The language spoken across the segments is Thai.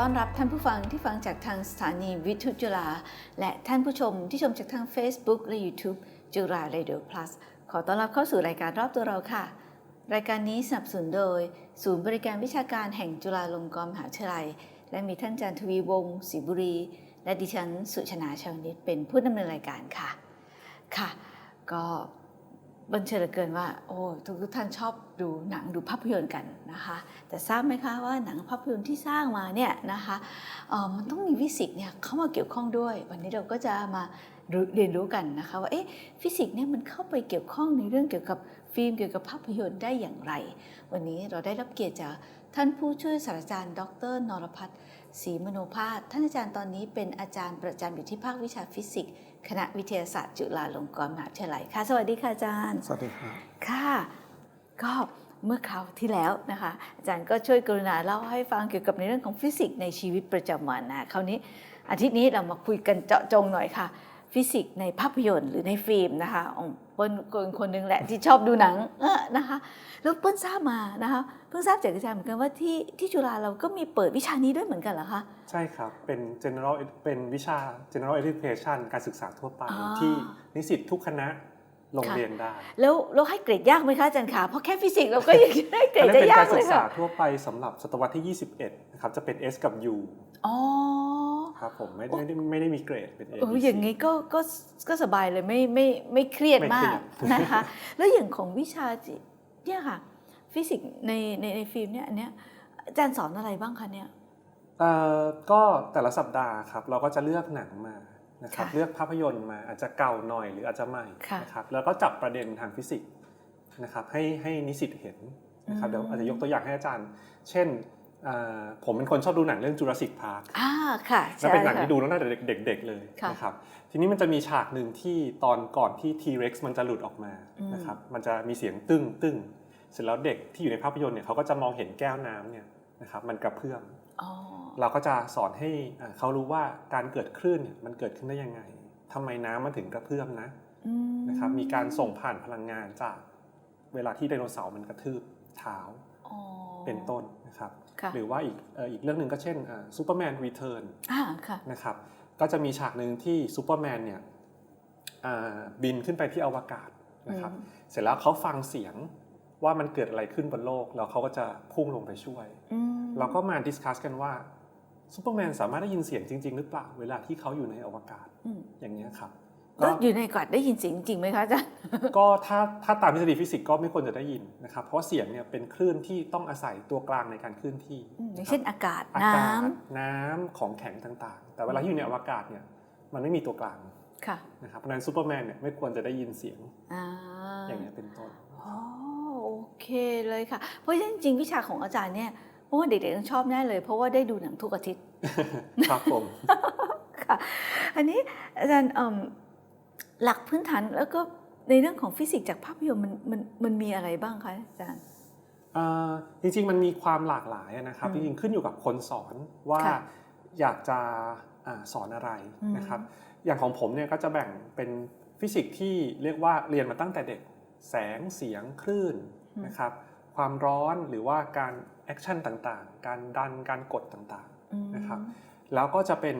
ต้อนรับท่านผู้ฟังที่ฟังจากทางสถานีวิทยุจุฬาและท่านผู้ชมที่ชมจากทาง Facebook และ YouTube จุฬา Radio Plus ขอต้อนรับเข้าสู่รายการรอบตัวเราค่ะ รายการนี้สนับสนุนโดย ศูนย์บริการวิชาการแห่งจุฬาลงกรณ์มหาวิทยาลัย และมีท่านอาจารย์ทวีวงศ์ศรีบุรี และดิฉันสุชนาชาวนิตเป็นผู้ดำเนินรายการค่ะ ค่ะ ก็บันเชิญเหลือเกินว่า โอ้ทุกทุกท่านชอบ ดูหนังดูภาพยนตร์กันนะคะ แต่ทราบไหมคะว่าหนังภาพยนตร์ที่สร้างมาเนี่ยนะคะเอ่อมันต้องมีฟิสิกส์เนี่ยเข้ามาเกี่ยวข้องด้วย วันนี้เราก็จะมารู้เรียนรู้กันนะคะว่าเอ๊ะฟิสิกส์เนี่ยมันเข้าไปเกี่ยวข้องในเรื่องเกี่ยวกับฟิล์มเกี่ยวกับภาพยนตร์ได้อย่างไร วันนี้เราได้รับเกียรติจากท่านผู้ช่วยศาสตราจารย์ ดรนรพัฒน์ศรีมโนภาสท่านอาจารย์ตอนนี้เป็นอาจารย์ประจำอยู่ที่ภาควิชาฟิสิกส์คณะวิทยาศาสตร์ จุฬาลงกรณ์มหาวิทยาลัยค่ะ สวัสดีค่ะอาจารย์ สวัสดีครับค่ะ ก็เมื่อคราวที่แล้วนะคะอาจารย์ก็ช่วยกรุณาเล่าให้ฟังเกี่ยวกับในเรื่องของฟิสิกส์ในชีวิตประจำวันนะคราวนี้อาทิตย์นี้เรามาคุยกันเจาะจงหน่อยค่ะ ฟิสิกส์ในภาพยนตร์หรือในฟิล์มนะคะอ๋อเปิ้ลคนคนหนึ่งแหละที่ชอบดูหนังเออนะคะแล้วเปิ้ลทราบมานะคะเพิ่งทราบจากอาจารย์เหมือนกันว่าที่ที่จุฬาเราก็มีเปิดวิชานี้ด้วยเหมือนกันเหรอคะใช่ครับ เป็น general เป็นวิชา general education การศึกษาทั่วไปอ๋อที่นิสิตทุกคณะ ลงค่ะเรียนได้ แล้วเราให้เกรดยากไหมคะอาจารย์คะเพราะแค่ฟิสิกส์เราก็ยังได้เกรอัดนนั้นจะเป็นยากการเลศึยกษาค่ะทั่วไปสำหรับศตวรรษที่ 21 นะครับ จะเป็น S กับ U อ๋อครับผมไม่ได้ไม่ได้ไม่ได้มีเกรดเป็น A เออ B C อย่างนี้ก็ก็ก็สบายเลยไม่ไม่ไม่เครียดไม่มาเครีกยดนะคะ แล้วอย่างของวิชาที่เนี่ยค่ะ ฟิสิกส์ในในในฟิล์มเนี่ยอันเนี้ยอาจารย์สอนอะไรบ้างคะเนี่ยเอ่อก็แต่ละสัปดาห์ครับ เราก็จะเลือกหนังมา นะครับค่ะเลือกภาพยนตร์มาอาจจะเก่าหน่อยหรืออาจจะใหม่ค่ะนะครับแล้วก็จับประเด็นทางฟิสิกส์นะครับให้ให้นิสิตเห็นนะครับอืมเดี๋ยวอาจจะยกตัวอย่างให้อาจารย์ เช่นเอ่อผมเป็นคนชอบดูหนังเรื่อง Jurassic Park อ่าค่ะและเป็นหนังใช่ที่ค่ะดูตั้งแต่เด็กๆเลยค่ะนะครับ ทีนี้มันจะมีฉากหนึ่งที่ตอนก่อนที่ T-Rex มันจะหลุดออกมาอืมนะครับ มันจะมีเสียงตึ้งตึ้งเสร็จแล้วเด็กที่อยู่ในภาพยนตร์เนี่ยเขาก็จะมองเห็นแก้วน้ำเนี่ย นะครับมันกระเพื่อมอ๋อเราก็จะสอนให้อ่าเขารู้ว่าการเกิดคลื่นเนี่ยมันเกิดขึ้นได้ยังไงทำไมน้ำมันถึงกระเพื่อมนะอืมนะครับมีการส่งผ่านพลังงานจากเวลาที่ไดโนเสาร์มันกระทืบเท้าอ๋อเป็นต้นนะครับค่ะหรือว่าอีกเอ่ออีกเรื่องหนึ่งก็เช่นซูเปอร์แมนรีเทิร์นอ่าค่ะนะครับก็จะมีฉากหนึ่งที่ซูเปอร์แมนเนี่ยอ่าบินขึ้นไปที่อวกาศนะครับอืมเสร็จแล้วเขาฟังเสียง ว่ามันเกิดอะไรขึ้นบนโลก แล้วเขาก็จะพุ่งลงไปช่วยอืมเราก็มาดิสคัสกันว่าซูเปอร์แมนสามารถได้ยินเสียงจริง ๆ หรือเปล่า เวลาที่เขาอยู่ในอวกาศอืมอย่างนี้ยครับแล้วก็อยู่ในอากาศได้ยินเสียงจริงไหมคะอาจารย์ก็ถ้าถ้าตามทฤษฎีฟิสิกส์ก็ไม่ควรจะได้ยินนะครับ เพราะว่าเสียงเนี่ยเป็นคลื่นที่ต้องอาศัยตัวกลางในการเคลื่อนที่อืมอย่างนะครับเช่นอากาศอาน้กาศน้ำของแข็งต่างๆ แต่เวลาที่อยู่ในอวกาศเนี่ยมันไม่มีตัวกลางำค่ะนะครับเพราะฉะนั้นซูเปอร์แมนเนี่ยไม่ควรจะได้ยินเสียงอ่าอย่างนี้ยเป็นต้นอ๋อโอ เคเลยค่ะ เพราะฉะนั้นจริงๆวิชาของอาจารย์เนี่ยเพราะว่าเด็กๆต้องชอบแน่เลย เพราะว่าได้ดูหนังทุกอาทิตย์ ครับผม ค่ะ อันนี้อาจารย์เอิ่มหลักพื้นฐานแล้วก็ในเรื่องของฟิสิกส์จากภาพยนตร์มันมันมันมีอะไรบ้างคะอาจารย์ เอ่อจริงๆมันมีความหลากหลายนะครับ อืมจริงๆขึ้นอยู่กับคนสอนว่าค่ะอยากจะอาสอนอะไรอืมนะครับ อย่างของผมเนี่ยก็จะแบ่งเป็นฟิสิกส์ที่เรียกว่าเรียนมาตั้งแต่เด็ก แสงเสียงคลื่น นะครับความร้อนหรือว่าการแอคชั่นต่างๆ การดันการกดต่างอืมนะครับๆแล้วก็จะเป็น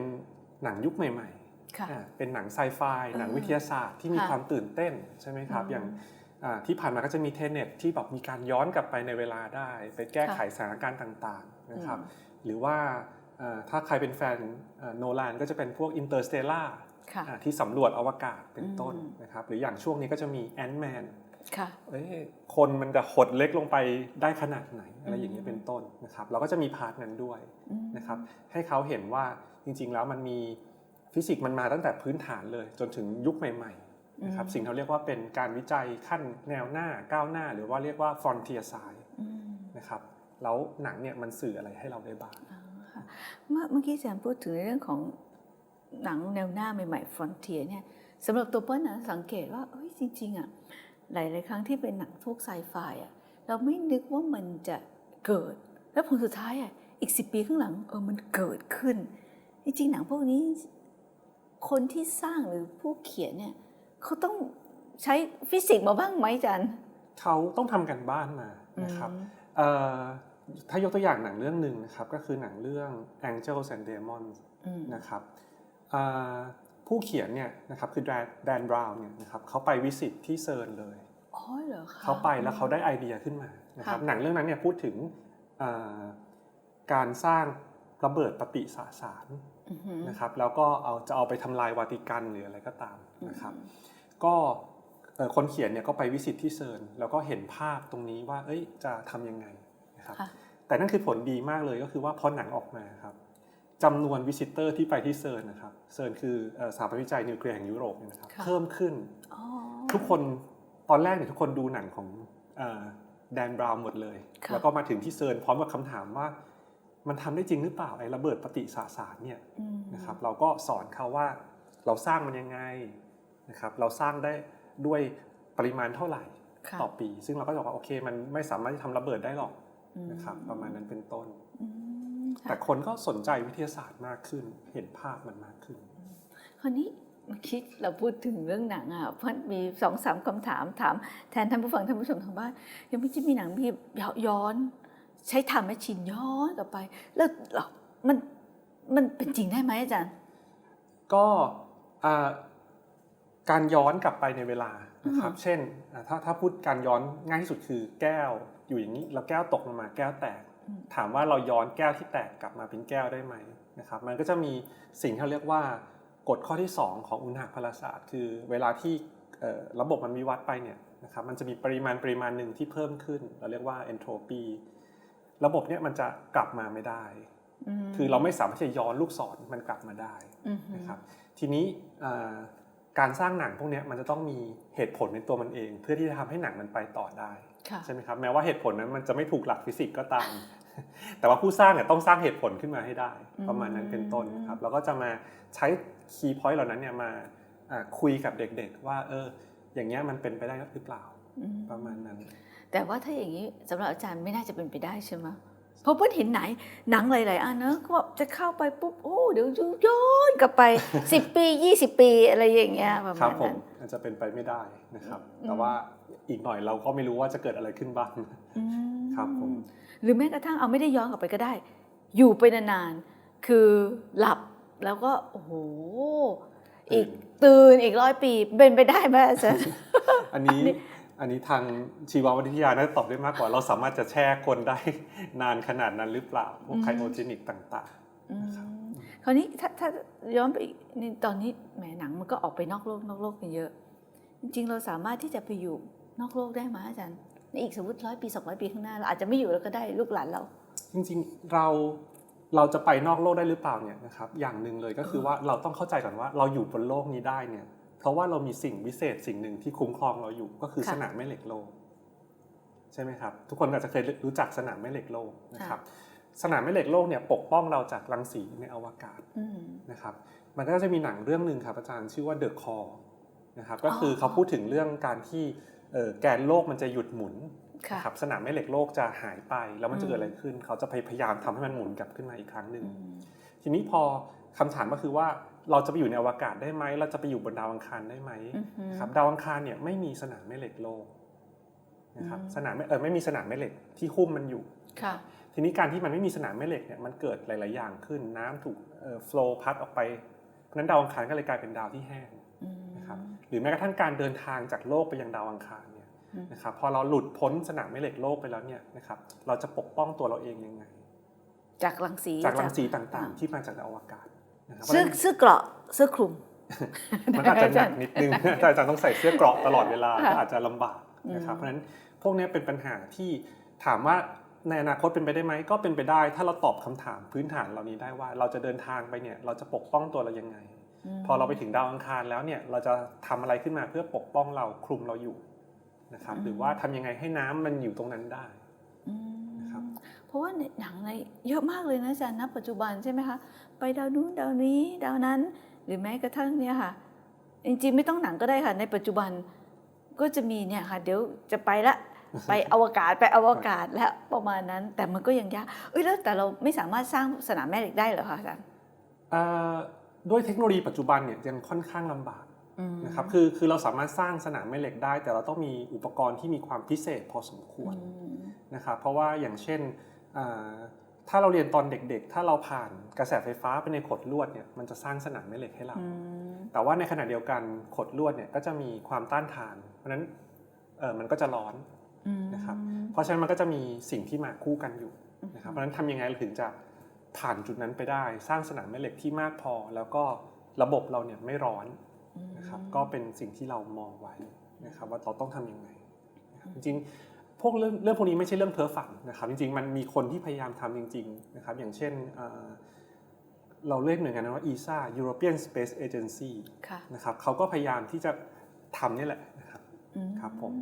หนังยุคใหม่ๆค่ะอ่าเป็นหนังไซไฟเออหนังวิทยาศาสตร์ที่มีค่ะความตื่นเต้นใช่ไหมครับอืมอย่างอ่าที่ผ่านมาก็จะมีเทเน็ตที่แบบมีการย้อนกลับไปในเวลาได้ ไปแก้ไขสถานการณ์ต่างๆนะครับหรือว่าอ่าถ้าใครเป็นแฟนโนแลนก็จะเป็นพวกอินเตอร์สเตล่าค่ะที่สำรวจอวกาศเป็นต้นอืมนะครับหรืออย่างช่วงนี้ก็จะมีแอนด์แมน ค่ะคนมันจะหดเล็กลงไปได้ขนาดไหนอะไรอย่างนี้ยอืมเป็นต้นนะครับ เราก็จะมีพาร์ทนั้นด้วยอืมนะครับให้เขาเห็นว่าจริง ๆ แล้วมันมีฟิสิกส์มันมาตั้งแต่พื้นฐานเลย จนถึงยุคใหม่ๆนะครับอืมสิ่งที่เราเรียกว่าเป็นการวิจัยขั้นแนวหน้าก้าวหน้า หรือว่าเรียกว่า frontier science อืมนะครับแล้วหนังเนี่ยมันสื่ออะไรให้เราได้บ้างอ่าค่ะเมื่อเมื่อกี้อาจารย์พูดถึงในเรื่องของหนังแนวหน้าใหม่ๆ Frontier เนี่ยสำหรับตัวเปิ้ลนะสังเกตว่าเอ้ยจริงๆอะ หลาย ๆ ครั้งที่เป็นหนังพวกไซไฟอะเราไม่นึกว่ามันจะเกิด แล้วผลสุดท้ายอะอีกสิปีข้างหลังเออมันเกิดขึ้น จริงๆหนังพวกนี้ คนที่สร้างหรือผู้เขียนเนี่ยเขาต้องใช้ฟิสิกส์มาบ้างไหมอาจารย์เขาต้องทำกันบ้านมานะครับอืมเอ่อถ้ายกตัวอย่างหนังเรื่องหนึ่งนะครับ ก็คือหนังเรื่อง Angels and Demons อืมนะครับอ่า ผู้เขียนเนี่ยนะครับคือแดนบราวน์เนี่ยนะครับเขาไปวิสิตที่เซิร์นเลยอ๋อเหรอคะเขาไปแล้วเขาได้ไอเดียขึ้นมานะครับค่ะหนังเรื่องนั้นเนี่ยพูดถึงอ่าการสร้างระเบิดปฏิสสารอือหือนะครับแล้วก็เอาจะเอาไปทำลายวาติกันหรืออะไรก็ตามนะครับอืมก็เอ่อคนเขียนเนี่ยก็ไปวิสิตที่เซิร์นแล้วก็เห็นภาพตรงนี้ว่าเอ้ยจะทำยังไงนะครับค่ะแต่นั่นคือผลดีมากเลยก็คือว่าพอหนังออกมาครับ จำนวนวิสิเตอร์ที่ไปที่เซิร์นนะครับเซิร์นคือเอ่อสถาบันวิจัยนิวเคลียร์แห่งยุโรปเนี่ยนะครับค่ะเพิ่มขึ้นอ๋อทุกคนตอนแรกเนี่ยทุกคนดูหนังของแดนบราวน์หมดเลยค่ะแล้วก็มาถึงที่เซิร์นพร้อมกับคำถามว่ามันทำได้จริงหรือเปล่าไอ้ระเบิดปฏิสสารเนี่ยอืมนะครับเราก็สอนเขาว่าเราสร้างมันยังไงนะครับเราสร้างได้ด้วยปริมาณเท่าไหร่ค่ะต่อปี ซึ่งเราก็จะบอกว่าโอเค มันไม่สามารถที่ทำระเบิดได้หรอกอืมนะครับประมาณนั้นเป็นต้นอืมค่ะ แต่คนก็สนใจวิทยาศาสตร์มากขึ้น เห็นภาพมันมากขึ้น คราวนี้เมื่อคิดเราพูดถึงเรื่องหนังอะเพราะมีสองสามคำถามถามแทนท่านผู้ฟังท่านผู้ชมทางบ้านยังไม่ใช่มีหนังที่ย้อน ใช้ทำแมชชีนย้อนกลับไป แล้วเรามันมันเป็นจริงได้ไหมอาจารย์ ก็อ่าการย้อนกลับไปในเวลานะครับอือฮึเช่นอ่าถ้าถ้าพูดการย้อนง่ายที่สุดคือแก้วอยู่อย่างนี้ แล้วแก้วตกลงมาแก้วแตกอืม ถามว่าเราย้อนแก้วที่แตกกลับมาเป็นแก้วได้ไหมนะครับ มันก็จะมีสิ่งที่เราเรียกว่ากฎข้อที่ 2 ของอุณหภาศาสตร์ คือเวลาที่เอ่อระบบมันวิวัฒน์ไปเนี่ยนะครับมันจะมีปริมาณปริมาณหนึ่งที่เพิ่มขึ้น เราเรียกว่า entropy ระบบเนี่ยมันจะกลับมาไม่ได้มคือเราไม่สามารถที่จะย้อนลูกศรมันกลับมาได้อืมนะครับทีนี้อ่าการสร้างหนังพวกเนี้ยมันจะต้องมีเหตุผลในตัวมันเอง เพื่อที่จะทำให้หนังมันไปต่อได้ค่ะใช่ไหมครับแม้ว่าเหตุผลนั้นมันจะไม่ถูกหลักฟิสิกส์ก็ตาม แต่ว่าผู้สร้างเนี่ยต้องสร้างเหตุผลขึ้นมาให้ได้อืมประมาณนั้นเป็นต้นครับแล้วก็จะมาใช้คีย์พอยต์เหล่านั้นเนี่ยมาอ่าคุยกับเด็กๆ ว่าเอออย่างเงี้ยมันเป็นไปได้หรือเปล่าอืประมาณนั้น แต่ว่าถ้าอย่างนี้สำหรับอาจารย์ไม่น่าจะเป็นไปได้ใช่ไหมเพราะเพิ่งเห็นไหนหนังหลายๆอันเนอะก็บอกจะเข้าไปปุ๊บโอ้เดี๋ยวย้อนกลับไป 10 ปี 20 ปีอะไรอย่างเงี้ยประครัมาบณผนั้มนอาจจะเป็นไปไม่ได้นะครับอืมแต่ว่าอีกหน่อยเราก็ไม่รู้ว่าจะเกิดอะไรขึ้นบ้างอืม ครับผมหรือแม้กระทั่งเอาไม่ได้ย้อนกลับไปก็ได้ อยู่ไปนานๆคือหลับแล้วก็โอ้โหอีกตื่นอีกร้อยปีเป็นไปได้ไหมอาจารย์อันนี้อันนี้ทางชีววิทยาน่าจะตอบได้มากกว่า เราสามารถจะแช่คนได้นานขนาดนั้นหรือเปล่า พวกอืมไคโอเจนิกต่างอืมครับคราวนี้ถ้าถ้าย้อนไปอีกนี่ตอนนี้แหมหนังมันก็ออกไปนอกโลกนอกโลกกันเยอะ จริงๆ เราสามารถที่จะไปอยู่นอกโลกได้ไหมอาจารย์ใน อีกสมมติร้อยปีสองร้อยปีข้างหน้าเราอาจจะไม่อยู่แล้วก็ได้ลูกหลานเราๆจริงๆเราเราจะไปนอกโลกได้หรือเปล่าเนี่ยนะครับอย่างหนึ่งเลยก็คือว่าเราต้องเข้าใจก่อนว่าเราอยู่บนโลกนี้ได้เนี่ย เพราะว่าเรามีสิ่งวิเศษสิ่งหนึ่งที่คุ้มครองเราอยู่ก็คือค่ะสนามแม่เหล็กโลก ใช่ไหมครับ ทุกคนอาจจะเคยรู้จักสนามแม่เหล็กโลกนะครับ สนามแม่เหล็กโลกเนี่ยปกป้องเราจากรังสีในอวกาศอืมนะครับ มันก็จะมีหนังเรื่องหนึ่งครับอาจารย์ชื่อว่า The Call นะครับก็คือออเขาพูดถึงเรื่องการที่เอ่อ แกนโลกมันจะหยุดหมุนค่ะนะครับสนามแม่เหล็กโลกจะหายไป แล้วมันจะอืมเกิดอะไรขึ้น เขาจะพยายามทำให้มันหมุนกลับขึ้นมาอีกครั้งหนึ่งอืมทีนี้พอคำถามก็คือว่าเราจะไปอยู่ในอวกาศได้ไหมเราจะไปอยู่บนดาวอังคารได้ไหมอือหือครับดาวอังคารเนี่ยไม่มีสนามแม่เหล็กโลกนะครับอืมสนามแม่เออไม่มีสนามแม่เหล็กที่หุ้มมันอยู่ค่ะทีนี้การที่มันไม่มีสนามแม่เหล็กเนี่ยมันเกิดหลาย ๆ อย่างขึ้นน้ำถูกเอ่อ flow พัดออกไปเพราะฉะนั้นดาวอังคารก็เลยกลายเป็นดาวที่แห้งอืมนะครับ หรือแม้กระทั่งการเดินทางจากโลกไปยังดาวอังคารเนี่ยอืมนะครับพอเราหลุดพ้นสนามแม่เหล็กโลกไปแล้วเนี่ยนะครับเราจะปกป้องตัวเราเองยังไง จากรังสีจากรังสีต่างอ่าๆที่มาจากอวกาศนะครับเสื้อเสื้อเกราะเสื้อคลุมมันก็อาจจะหนักนิดนึงแต่อาจารย์ต้องใส่เสื้อเกราะตลอดเวลาค่ะก็อาจจะลำบากนะครับอืมเพราะฉะนั้นพวกเนี้ยเป็นปัญหาที่ถามว่าในอนาคตเป็นไปได้ไหมก็เป็นไปได้ ถ้าเราตอบคำถามพื้นฐานเหล่านี้ได้ว่า เราจะเดินทางไปเนี่ยเราจะปกป้องตัวเรายังไงม พอเราไปถึงดาวอังคารแล้วเนี่ยเราจะทำอะไรขึ้นมาเพื่อปกป้องเราคลุมเราอยู่นะครับอืมหรือว่าทำยังไงให้น้ำมันอยู่ตรงนั้นได้อืมนะครับเพราะว่าในหนังในเยอะมากเลยนะอาจารย์ณปัจจุบันใช่ไหมคะไปดาวนู้นดาวนี้ดาวนั้น หรือแม้กระทั่งเนี่ยค่ะจริงๆไม่ต้องหนังก็ได้ค่ะ ในปัจจุบันก็จะมีเนี่ยค่ะ เดี๋ยวจะไปละไปอวกาศไปอวกาศแล้วประมาณนั้น แต่มันก็ยังยากเอ้ยแล้วแต่เราไม่สามารถสร้างสนามแม่เหล็กได้เหรอคะอาจารย์เอ่อ ด้วยเทคโนโลยีปัจจุบันเนี่ยยังค่อนข้างลำบากอืมนะครับคือคือเราสามารถสร้างสนามแม่เหล็กได้ แต่เราต้องมีอุปกรณ์ที่มีความพิเศษพอสมควรอืมนะครับเพราะว่าอย่างเช่นอ่าถ้าเราเรียนตอนเด็กๆ ถ้าเราผ่านกระแสไฟฟ้าไปในขดลวดเนี่ยมันจะสร้างสนามแม่เหล็กให้เราอืมแต่ว่าในขณะเดียวกันขดลวดเนี่ยก็จะมีความต้านทาน เพราะฉะนั้นเออมันก็จะร้อนอืมนะครับเพราะฉะนั้นมันก็จะมีสิ่งที่มาคู่กันอยู่นะครับเพราะฉะนั้นทำยังไงเราถึงจะ ผ่านจุดนั้นไปได้ สร้างสนามแม่เหล็กที่มากพอ แล้วก็ระบบเราเนี่ยไม่ร้อนอืมนะครับก็เป็นสิ่งที่เรามองไว้นะครับว่าเราต้องทำยังไงนะครับจริงๆพวกเรื่องเรื่องพวกนี้ไม่ใช่เรื่องเพ้อฝันนะครับจริงๆ มันมีคนที่พยายามทำจริงๆนะครับอย่างเช่นเอ่อเราเรียกหน่วยงานนั้นว่า ESA European Space Agency ค่ะนะครับเขาก็พยายามที่จะทำนี่แหละนะครับอืครับผม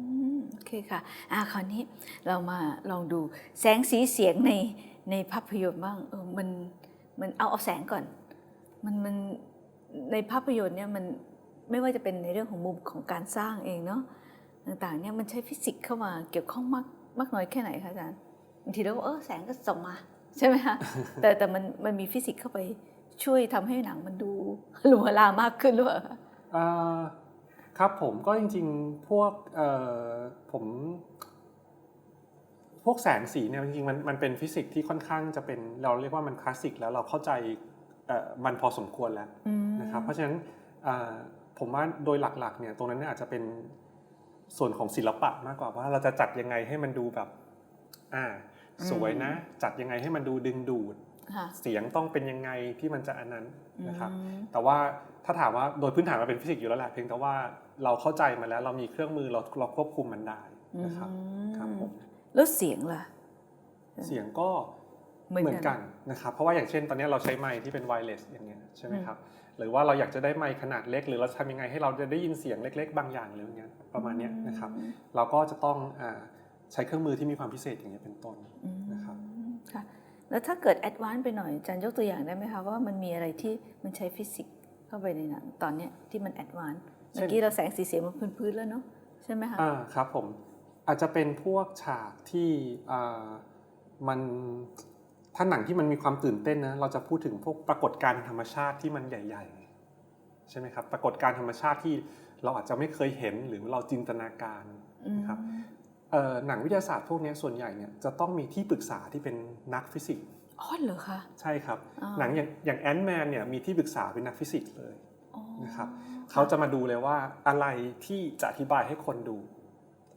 โอเคค่ะอะคราวนี้เรามาลองดูแสงสีเสียงใน ในภาพยนตร์บ้างเออมันมันเอาเอาแสงก่อน มันมันในภาพยนตร์เนี่ยมันไม่ว่าจะเป็นในเรื่องของมุมของการสร้างเองเนาะต่างๆเนี่ยมันใช้ฟิสิกส์เข้ามาเกี่ยวข้องมากมากน้อยแค่ไหนคะอาจารย์บางทีเราก็เออแสงก็ส่องมาใช่ไหมคะแต่แต่มันมันมีฟิสิกส์เข้าไปช่วยทำให้หนังมันดูหลัวลามากขึ้นหรือเปล่าคะเอ่อครับผมก็จริงๆพวกเออผม พวกแสงสีเนี่ยจริงๆมันมันเป็นฟิสิกส์ที่ค่อนข้างจะเป็นเราเรียกว่ามันคลาสสิกแล้วเราเข้าใจเอ่อมันพอสมควรแล้วอืมนะครับเพราะฉะนั้นอ่าผมว่าโดยหลักๆเนี่ยตรงนั้นเนยอาจจะเป็นส่วนของศิลปะมากกว่าว่าเราจะจัดยังไงให้มันดูแบบอ่าสวยนะ จัดยังไงให้มันดูดึงดูดค่ะเสียงต้องเป็นยังไงที่มันจะอันนั้นนะครับอืมแต่ว่าถ้าถามว่าโดยพื้นฐานมันเป็นฟิสิกส์อยู่แล้วแหละเพียงแต่ว่าเราเข้าใจมาแล้วเรามีเครื่องมือเราเราควบคุมมันได้นะครับอืมครับผม แล้วเสียงล่ะ เสียงก็เหมือนเหมือนกักันนนะครับ เพราะว่าอย่างเช่นตอนนี้เราใช้ไมค์ที่เป็นไวเลสอย่างเงี้ยใช่ไหมครับหรือว่าเราอยากจะได้ไมค์ขนาดเล็ก หรือเราทำยังไงให้เราจะได้ยินเสียงเล็ก ๆ บางอย่างหรืออย่างเงี้ยประมาณเนี้ยนะครับ เราก็จะต้องอาใช้เครื่องมือที่มีความพิเศษอย่างเงี้ยเป็นต้นอืมนะครับค่ะแล้วถ้าเกิดแอดวานซ์ไปหน่อยอาจารย์ยกตัวอย่างได้ไหมคะว่ามันมีอะไรที่มันใช้ฟิสิกส์เข้าไปในหนังตอนเนี้ยที่มันแอดวานซ์เมื่อกี้เราแสงสีเสียงมันพื้นๆแล้วเนาะใช่ไหมคะอ่าครับผม อาจจะเป็นพวกฉากที่อ่ามันถ้าหนังที่มันมีความตื่นเต้นนะเราจะพูดถึงพวกปรากฏการณ์ธรรมชาติที่มันใหญ่ ๆ ใช่ไหมครับ ปรากฏการณ์ธรรมชาติที่เราอาจจะไม่เคยเห็นหรือเราจินตนาการอืมนะครับเอ่อหนังวิทยาศาสตร์พวกเนี้ยส่วนใหญ่เนี่ยจะต้องมีที่ปรึกษาที่เป็นนักฟิสิกส์อ๋อเหรอคะใช่ครับอ๋อหนังอย่างอย่างแอนด์แมนเนี่ยมีที่ปรึกษาเป็นนักฟิสิกส์เลยอ๋อนะครับเขาจะมาดูเลยว่าอะไรที่จะอธิบายให้คนดู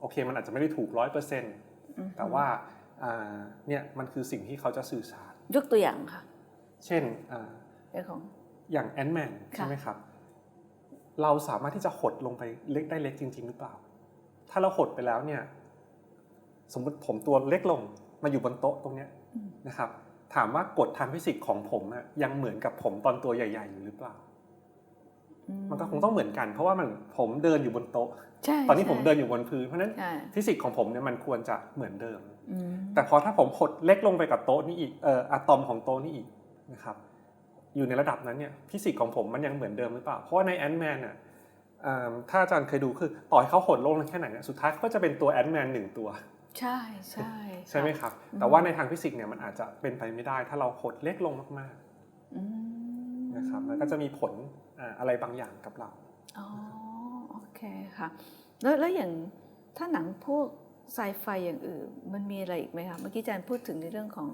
โอเคมันอาจจะไม่ได้ถูกร้อยเปอร์เซ็นต์อืมแต่ว่าอ่าเนี่ยมันคือสิ่งที่เขาจะสื่อสาร ยกตัวอย่างค่ะ เช่นอ่าเรื่องของอย่างแอนด์แมนค่ะใช่ไหมครับ เราสามารถที่จะหดลงไปเล็กได้เล็กจริง ๆ หรือเปล่า ถ้าเราหดไปแล้วเนี่ยสมมติผมตัวเล็กลงมาอยู่บนโต๊ะตรงเนี้ยอืมนะครับ ถามว่ากฎทางฟิสิกส์ของผมอะยังเหมือนกับผมตอนตัวใหญ่ ๆ อยู่หรือเปล่า มันก็คงต้องเหมือนกัน เพราะว่ามันผมเดินอยู่บนโต๊ะใช่ตอนนี้ผมใช่เดินอยู่บนพื้นเพราะฉะนั้นใช่ฟิสิกส์ของผมเนี่ยมันควรจะเหมือนเดิมอืมแต่พอถ้าผมหดเล็กลงไปกับโต๊ะนี้อีกเอ่ออะตอมของโต๊ะนี้อีกนะครับอยู่ในระดับนั้นเนี่ยฟิสิกส์ของผมมันยังเหมือนเดิมหรือเปล่า เพราะว่าในแอนด์แมนอะอ่าถ้าอาจารย์เคยดูคือต่อให้เขาหดลงแค่ไหนเนี่ยสุดท้ายเขาก็จะเป็นตัวแอนด์แมนหนึ่งตัว ใช่ใช่ใช่ไหมะครับ แต่ว่าในทางฟิสิกส์เนี่ยมันอาจจะเป็นไปไม่ได้ ถ้าเราหดเล็กลงมากอืมๆนะครับมันก็จะมีผล อ่าอะไรบางอย่างกับเราอ๋อโอเคค่ะแล้วแล้วอย่างถ้าหนังพวกไซไฟอย่างอื่นมันมีอะไรอีกไหมคะเมื่อกี้อาจารย์พูดถึงในเรื่องของ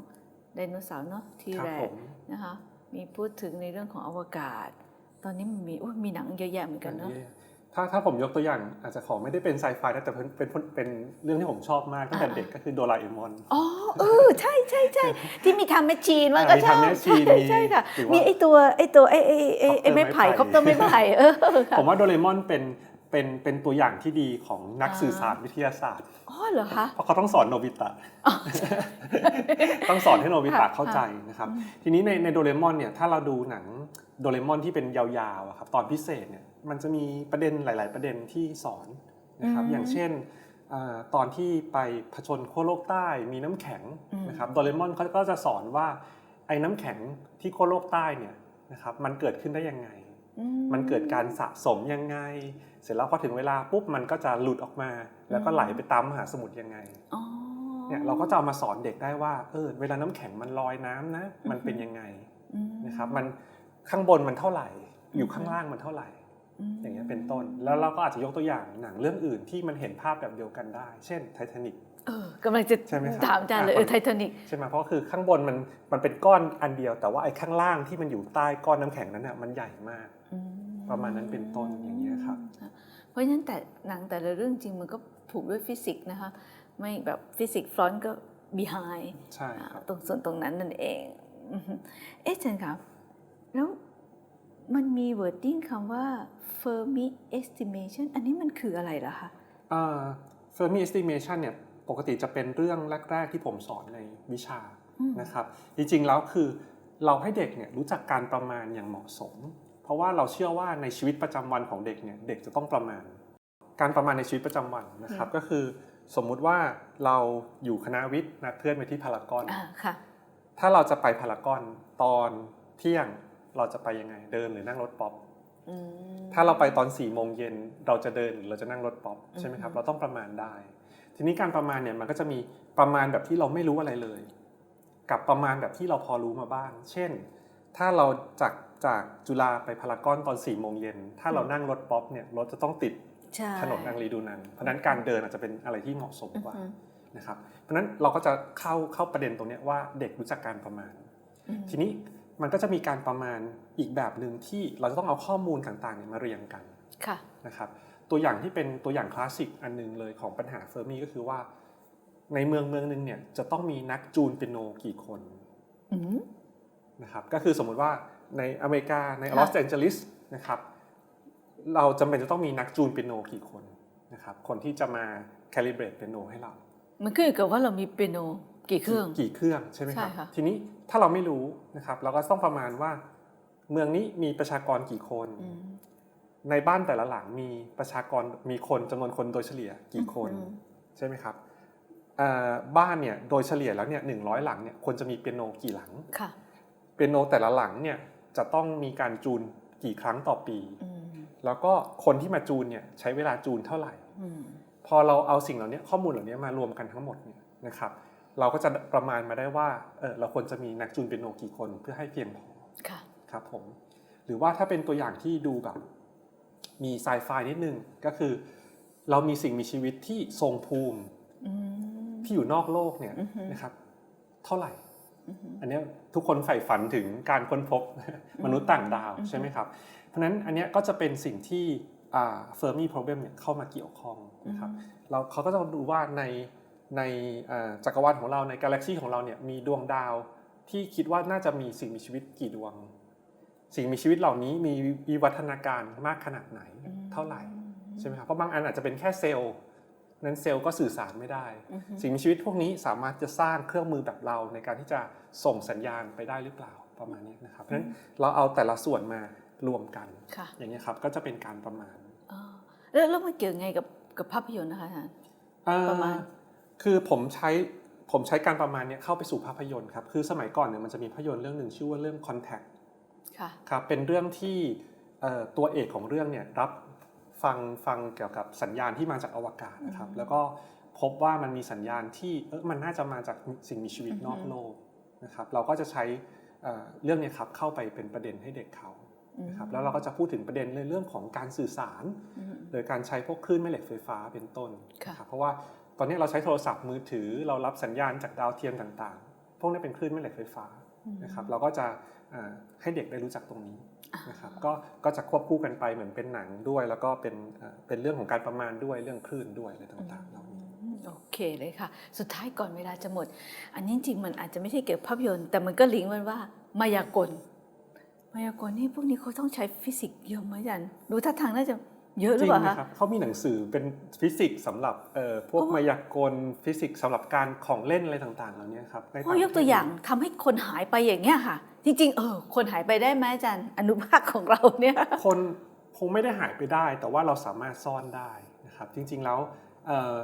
ไดโนเสาร์เนาะทีครับแรผกมนะคะมีพูดถึงในเรื่องของอวกาศ ตอนนี้มันมีอุ๊ยมีหนังเยอะแยะเหมือนกันเนาะ ถ้าถ้าผมยกตัวอย่างอาจจะขอไม่ได้เป็นไซไฟนะแต่เป็นเป็นเป็นเรื่องที่ผมชอบมากตั้งแต่อ่าเด็กก็คือโดราเอมอนอ๋อเออใช่ใช่ใช่ที่มีทำแมชชีนมันก็อ่ามีชอบ Time Machine ใช่มีใช่ค่ะหรือว่ามีไอตัวไอตัวไอไอไอไอ Copter ไม้ไผ่ไม้ไผ่คอปเตอร์ไม้ไผ่เออค่ะผมว่าโดเรมอนเป็น เป็นเป็นตัวอย่างที่ดีของนักอ่าสื่อสารวิทยาศาสตร์อ๋อเหรอคะเพราะเขาต้องสอนโนบิตะต้องสอนให้โนบิตะค่ะเข้าใจนะครับ ทีนี้ในในโดเรมอนเนี่ยถ้าเราดูหนังโดเรมอนที่เป็นยาวๆอะครับตอนพิเศษเนี่ยมันจะมีประเด็นหลาย ๆ ประเด็นที่สอนนะครับอืมอย่างเช่นอ่าตอนที่ไปผจญขั้วโลกใต้มีน้ำแข็งอืมนะครับโดเรมอนเขาก็จะสอนว่าไอ้น้ำแข็งที่ขั้วโลกใต้เนี่ยนะครับมันเกิดขึ้นได้ยังไงอืมันเกิดการสะสมยังไง เสร็จแล้วพอถึงเวลาปุ๊บมันก็จะหลุดออกมา แล้วก็ไหลไปตามมหาสมุทรยังไงอ๋อเนี่ยเราก็จะเอามาสอนเด็กได้ว่าเออเวลาน้ำแข็งมันลอยน้ำนะ มันเป็นยังไงอืมนะครับ มันข้างบนมันเท่าไหร่ อยู่ข้างล่างมันเท่าไหร่มอย่างเงี้ยเป็นต้น แล้วเราก็อาจจะยกตัวอย่างหนังเรื่องอื่นที่มันเห็นภาพแบบเดียวกันได้ เช่นไททานิกเออกำลังจะใช่ไหมครับถามอาจารย์เลยอะเออไททานิกใช่ไหมเพราะคือข้างบนมันมันเป็นก้อนอันเดียว แต่ว่าไอ้ข้างล่างที่มันอยู่ใต้ก้อนน้ำแข็งนั้นน่ะมันใหญ่มาก ประมาณนั้นเป็นต้นอย่างเงี้ยครับ เพราะฉะนั้นแต่หนังแต่ละเรื่องจริงมันก็ผูกด้วยฟิสิกส์นะคะ ไม่แบบฟิสิกส์ฟรอนต์ก็ behind ใช่ครับตรงส่วนตรงนั้นนั่นเองอือฮึเอ๊ะอาจารย์ครับ แล้วมันมี wording คำว่า Fermi estimation อันนี้มันคืออะไรล่ะคะอ่า Fermi estimation เนี่ยปกติจะเป็นเรื่องแรก ๆ ที่ผมสอนในวิชาอืมนะครับ จริงๆแล้วคือเราให้เด็กเนี่ยรู้จักการประมาณอย่างเหมาะสม เพราะว่าเราเชื่อว่าในชีวิตประจำวันของเด็กเนี่ยเด็กจะต้องประมาณ การประมาณในชีวิตประจำวันนะครับ ก็คือสมมุติว่าเราอยู่คณะวิทย์นัดเพื่อนไปที่พารากอนอ่าค่ะถ้าเราจะไปพารากอนตอนเที่ยงเราจะไปยังไงเดินหรือนั่งรถป๊อปอืมถ้าเราไปตอน4ี่โมงเย็นเราจะเดินหรือเราจะนั่งรถป๊อปอืมใช่ไหมครับ เราต้องประมาณได้ ทีนี้การประมาณเนี่ยมันก็จะมีประมาณแบบที่เราไม่รู้อะไรเลย กับประมาณแบบที่เราพอรู้มาบ้าง เช่น ถ้าเราจาก จากจุฬาไปพารากอนตอน4ี่โมงเย็น ถ้าเรานั่งรถป๊อปเนี่ยรถจะต้องติดใช่ถนนอังรีดูนังเพราะฉะนั้นการเดินอาจจะเป็นอะไรที่เหมาะสมอือกว่าฮึนะครับเพราะฉะนั้นเราก็จะเข้าเข้าประเด็นตรงเนี้ยว่าเด็กรู้จักการประมาณอืมทีนี้มันก็จะมีการประมาณอีกแบบหนึ่งที่เราจะต้องเอาข้อมูลต่างๆเนี่ยมาเรียงกันค่ะนะครับตัวอย่างที่เป็นตัวอย่างคลาสสิกอันหนึงเลยของปัญหาเฟอร์มีก็คือว่า ในเมืองเมืองหนึงเนี่ยจะต้องมีนักจูนเปียโนกี่คนอืมนะครับก็คือสมมุติว่า ในอเมริกาในค่ะลอสแองเจลิสนะครับเราจำเป็นจะต้องมีนักจูนเปียโนกี่คนนะครับคนที่จะมาแคลิเบรตเปียโนให้เรา มันขึ้นอยู่กับว่าเรามีเปียโนกี่เครื่องกี่เครื่องใช่ไหมครับใช่ค่ะทีนี้ถ้าเราไม่รู้นะครับเราก็ต้องประมาณว่าเมืองนี้มีประชากรกี่คนอืมในบ้านแต่ละหลังมีประชากรมีคนจำนวนคนโดยเฉลี่ยกี่คนอืมใช่ไหมครับเอ่อบ้านเนี่ยโดยเฉลี่ยแล้วเนี่ยหนึ่งร้อยหลังเนี่ยควรจะมีเปียโนกี่หลังค่ะเปียโนแต่ละหลังเนี่ย จะต้องมีการจูนกี่ครั้งต่อปีอืมแล้วก็คนที่มาจูนเนี่ยใช้เวลาจูนเท่าไหร่อืมพอเราเอาสิ่งเหล่านี้ข้อมูลเหล่านี้มารวมกันทั้งหมดเนี่ยนะครับ เราก็จะประมาณมาได้ว่าเออเราควรจะมีนักจูนเปียโนกี่คนเพื่อให้เพียงพอค่ะครับผม หรือว่าถ้าเป็นตัวอย่างที่ดูแบบมีไซไฟนิดนึงก็คือ เรามีสิ่งมีชีวิตที่ทรงภูมิอืมที่อยู่นอกโลกเนี่ยอือฮึนะครับ เท่าไหร่ อืมอันเนี้ยทุกคนใฝ่ฝันถึงการค้นพบมนุษย์ต่างดาวอือฮึใช่ไหมครับ เพราะฉะนั้นอันเนี้ยก็จะเป็นสิ่งที่เฟอร์มี่ problem เนี่ยเข้ามาเกี่ยวข้องนะครับเราเขาก็จะดูว่าในในอ่าจักรวาลของเราในกาแล็กซีของเราเนี่ยมีดวงดาวที่คิดว่าน่าจะมีสิ่งมีชีวิตกี่ดวง สิ่งมีชีวิตเหล่านี้มีวิวัฒนาการมากขนาดไหนอืมเท่าไหร่ใช่ไหมครับเพราะบางอันอาจจะเป็นแค่เซลล์ นั้นเซลล์ก็สื่อสารไม่ได้อืมสิ่งมีชีวิตพวกนี้สามารถจะสร้างเครื่องมือแบบเราในการที่จะส่งสัญญาณไปได้หรือเปล่าประมาณนี้นะครับเพราะฉะนั้นเราเอาแต่ละส่วนมารวมกันค่ะอย่างนี้ยครับก็จะเป็นการประมาณอ๋อแล้วแล้วมันเกี่ยวไงกับกับภาพยนตร์นะคะอาจารย์เอ่อประมาณคือผมใช้ผมใช้การประมาณเนี้ยเข้าไปสู่ภาพยนตร์ครับคือสมัยก่อนเนี่ยมันจะมีภาพยนตร์เรื่องหนึ่งชื่อว่าเรื่อง Contact ค่ะครับเป็นเรื่องที่เอ่อตัวเอกของเรื่องเนี่ยรับ ฟังฟังเกี่ยวกับสัญญาณที่มาจากอวกาศนะครับอืมแล้วก็พบว่ามันมีสัญญาณที่เออมันน่าจะมาจากสิ่งมีชีวิตอือฮึนอกโลกนะครับเราก็จะใช้เอ่อเรื่องเนี้ครับเข้าไปเป็นประเด็นให้เด็กเขานะครับแล้วเราก็จะพูดถึงประเด็นในเรื่องของการสื่อสารอืมโดยการใช้พวกคลื่นแม่เหล็กไฟฟ้าเป็นต้นค่ะนะครับเพราะว่าตอนนี้เราใช้โทรศัพท์มือถือ เรารับสัญญาณจากดาวเทียมต่างๆ พวกนี้เป็นคลื่นแม่เหล็กไฟฟ้านะครับเราก็จะอ่าให้เด็กได้รู้จักตรงนี้ นะครับก็ก็จะควบคู่กันไปเหมือนเป็นหนังด้วย แล้วก็เป็นอ่าเป็นเรื่องของการประมาณด้วยเรื่องคลื่นด้วยอะไรต่างๆเหล่านี้อืมโอเคเลยค่ะ สุดท้ายก่อนเวลาจะหมด อันนี้จริงๆมันอาจจะไม่ใช่เกี่ยวกับภาพยนตร์แต่มันก็ลิงก์มันว่ามายากล มายากลนี่พวกนี้เขาต้องใช้ฟิสิกส์เยอะไหมอาจันดูท่าทางน่าจะเยอะหจรือริงเปล่านะคะครับเขามีหนังสือเป็นฟิสิกส์สำหรับเอ่อพวกเพราะว่ามายากลฟิสิกส์สำหรับการของเล่นอะไรต่างๆเหล่านี้ครับในเพราะยกตัวอย่างทำให้คนหายไปอย่างเงี้ยค่ะ จริงๆเออคนหายไปได้ไหมอาจารย์อนุภาคของเราเนี่ยคนคงไม่ได้หายไปได้ แต่ว่าเราสามารถซ่อนได้นะครับ จริง ๆแล้วเอ่อ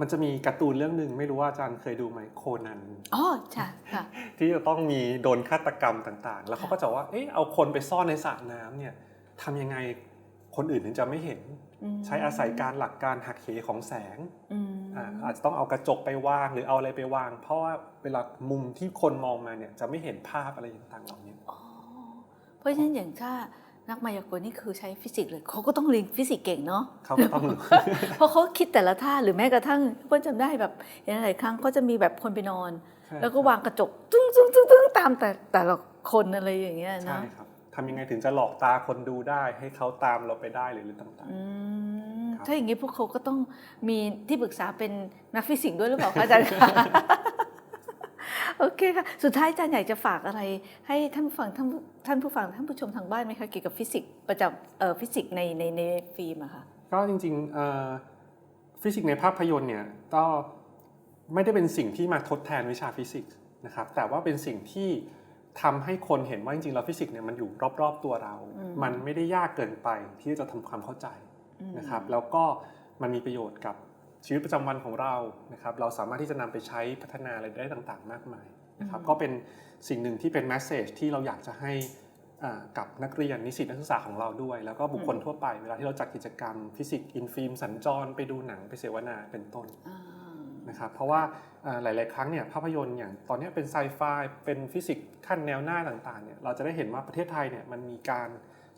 มันจะมีการ์ตูนเรื่องหนึ่งไม่รู้ว่าอาจารย์เคยดูไหมโคนันอ๋อใช่ค่ะ ที่จะต้องมีโดนฆาตกรรมต่างๆ แล้วเขาก็จะว่าเอ๊ะเอาคนไปซ่อนในสระน้ำเนี่ยทำยังไงคนอื่นถึงจะไม่เห็นอืม ใช้อาศัยการหลักการหักเหของแสงอืมอ่าอาจจะต้องเอากระจกไปวางหรือเอาอะไรไปวาง เพราะว่าเวลามุมที่คนมองมาเนี่ยจะไม่เห็นภาพอะไรต่างๆเหล่านี้อ๋อเพราะฉะนั้นอย่างถ้านักมายากลนี่คือใช้ฟิสิกส์เลยเขาก็ต้องเรียนฟิสิกส์เก่งเนาะเขาก็ต้องเพราะเขาคิดแต่ละท่าหรือแม้กระทั่งเพื่อนจำได้แบบเห็นหลายครั้งก็จะมีแบบคนไปนอน แล้วก็วางกระจกตึ้งตึ้งตึ้งตึ้งตามแต่แต่ละคนอะไรอย่างเงี้ยใช่นะครับทำยังไงถึงจะหลอกตาคนดูได้ให้เขาตามเราไปได้หรืออะไรต่างอืมครับ ถ้าอย่างนี้พวกเขาก็ต้องมีที่ปรึกษาเป็นนักฟิสิกส์ด้วยหรือเปล่าคะอาจารย์คะโอเคค่ะ สุดท้ายอาจารย์อยากจะฝากอะไร ให้ท่านผู้ฟังท่านผู้ท่านผู้ฟังท่านผู้ชมทางบ้านไหมคะเกี่ยวกับฟิสิกส์ประจำเอ่อฟิสิกส์ในในในฟิล์มอะค่ะๆก็จริงๆเอ่อฟิสิกส์ในภาพยนตร์เนี่ยก็ไม่ได้เป็นสิ่งที่มาทดแทนวิชาฟิสิกส์นะครับแต่ว่าเป็นสิ่งที่ทำให้คนเห็นว่าจริงๆแล้วฟิสิกส์เนี่ยมันอยู่รอบๆตัวเราอืมมันไม่ได้ยากเกินไปที่จะทำความเข้าใจอืม นะครับ แล้วก็มันมีประโยชน์กับชีวิตประจำวันของเรานะครับ เราสามารถที่จะนำไปใช้พัฒนาอะไรได้ต่างๆ มากมายนะครับ ก็เป็นสิ่งหนึ่งที่เป็นแมสเซจที่เราอยากจะให้อ่ากับนักเรียนนิสิตนักศึกษาของเราด้วย แล้วก็บุคคลทั่วไปเวลาที่เราจัดกิจกรรมฟิสิกส์อินฟิล์มสัญจรไปดูหนังไปเสวนาเป็นต้นอ่านะครับเพราะว่าอ่าหลาย ๆ ครั้งเนี่ยภาพยนตร์อย่างตอนนี้เป็นไซไฟเป็นฟิสิกส์ขั้นแนวหน้าต่าง ๆ เนี่ยเราจะได้เห็นว่าประเทศไทยเนี่ยมันมีการ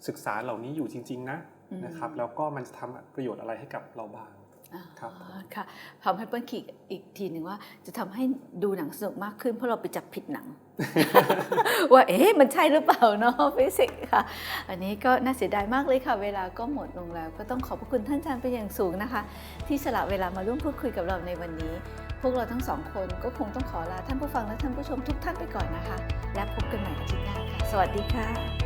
ศึกษาเหล่านี้อยู่จริง ๆ นะอืม นะครับแล้วก็มันจะทำประโยชน์อะไรให้กับเราบ้างอ่าครับค่ะทำให้เปิ้ลคิดอีกทีหนึ่งว่า จะทำให้ดูหนังสนุกมากขึ้นเพราะเราไปจับผิดหนัง ว่าเอ๊ะมันใช่หรือเปล่าเนาะฟิสิกส์ค่ะ อันนี้ก็น่าเสียดายมากเลยค่ะ เวลาก็หมดลงแล้ว ก็ต้องขอบพระคุณท่านอาจารย์เป็นอย่างสูงนะคะ ที่สละเวลามาร่วมพูดคุยกับเราในวันนี้ พวกเราทั้งสองคนก็คงต้องขอลาท่านผู้ฟังและท่านผู้ชมทุกท่านไปก่อนนะคะ และพบกันใหม่อาทิตย์หน้าค่ะ สวัสดีค่ะ